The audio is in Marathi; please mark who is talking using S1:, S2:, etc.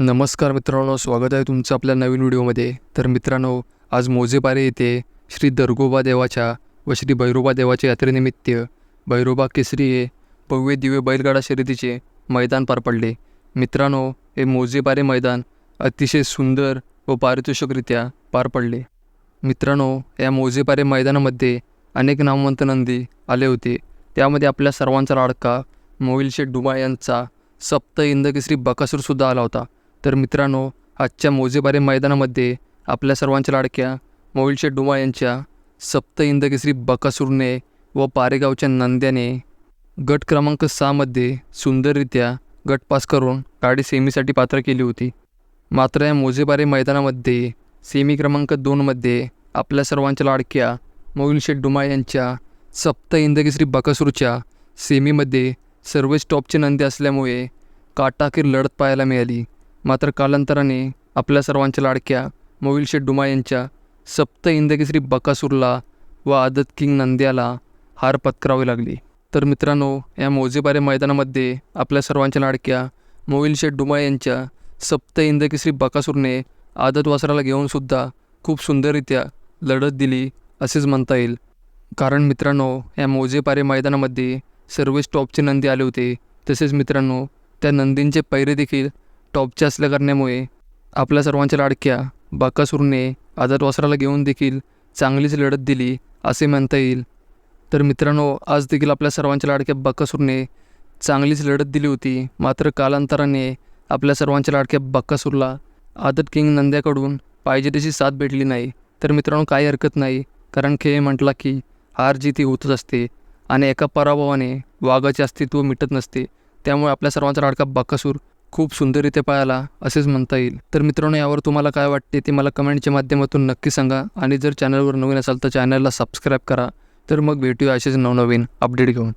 S1: नमस्कार मित्रांनो स्वागत आहे तुमचं आपल्या नवीन व्हिडिओमध्ये. तर मित्रांनो आज मोजेपारे येथे श्री दर्गोबा देवाच्या व श्री भैरोबा देवाच्या यात्रेनिमित्त भैरोबा केसरी हे भव्य दिव्य बैलगाडा शर्यतीचे मैदान पार पडले. मित्रांनो हे मोजेपारे मैदान अतिशय सुंदर व पारितोषिकरित्या पार पडले. मित्रांनो या मोजेपारे मैदानामध्ये अनेक नामवंत नंदी आले होते. त्यामध्ये आपल्या सर्वांचा लाडका मोहिल शेठ डुबा यांचा सप्त इंदकेसरी बकासूरसुद्धा आला होता. तर मित्रांनो आजच्या मोजेबारे मैदानामध्ये आपल्या सर्वांच्या लाडक्या मोहिलशेठ डुमा यांच्या सप्त इंदकेसरी बकासूरने व पारेगावच्या नंद्याने गट क्रमांक सहामध्ये सुंदररित्या गट पास करून गाडी सेमीसाठी पात्र केली होती. मात्र या मोजेबारे मैदानामध्ये सेमी क्रमांक दोनमध्ये आपल्या सर्वांच्या लाडक्या मोहिलशेठ डुमा यांच्या सप्त इंदकेसरी बकासूरच्या सेमीमध्ये सर्वच टॉपचे नंदी असल्यामुळे काटाकीर लढत पाहायला मिळाली. मात्र कालांतराने आपल्या सर्वांच्या लाडक्या मोहिलशेठ डुमा यांच्या सप्त इंदकेसरी बकासूरला व आदत किंग नंद्याला हार पत्करावी लागली. तर मित्रांनो या मोजेबारे मैदानामध्ये आपल्या सर्वांच्या लाडक्या मोहिलशेठ डुमा यांच्या सप्त इंदकेसरी बकासूरने आदत वासराला घेऊनसुद्धा खूप सुंदररित्या लढत दिली असेच म्हणता येईल. कारण मित्रांनो या मोजेपारे मैदानामध्ये सर्वच टॉपचे नंदी आले होते. तसेच मित्रांनो त्या नंदींचे पैरे देखील टॉपचे असल्या कारणामुळे आपल्या सर्वांच्या लाडक्या बाकासुरने आदत वासराला घेऊन देखील चांगलीच लढत दिली असे म्हणता येईल. तर मित्रांनो आज देखील आपल्या सर्वांच्या लाडक्या बकासूरने चांगलीच लढत दिली होती. मात्र कालांतराने आपल्या सर्वांच्या लाडक्या बक्कासूरला आदत किंग नंद्याकडून पाहिजे तशी साथ भेटली नाही. तर मित्रांनो काही हरकत नाही. कारण खेळ म्हटला की हार जीत ही होतच असते आणि एका पराभवाने वाघाचे अस्तित्व मिटत नसते. त्यामुळे आपल्या सर्वांचा लाडका बाकासूर खूप सुंदररीत्या पाळाला असेच म्हणता येईल. तर मित्रांनो यावर तुम्हाला काय वाटते ते मला कमेंटच्या माध्यमातून नक्की सांगा आणि जर चॅनलवर नवीन असाल तर चॅनलला सबस्क्राईब करा. तर मग भेटूया असेच नवनवीन अपडेट घेऊन.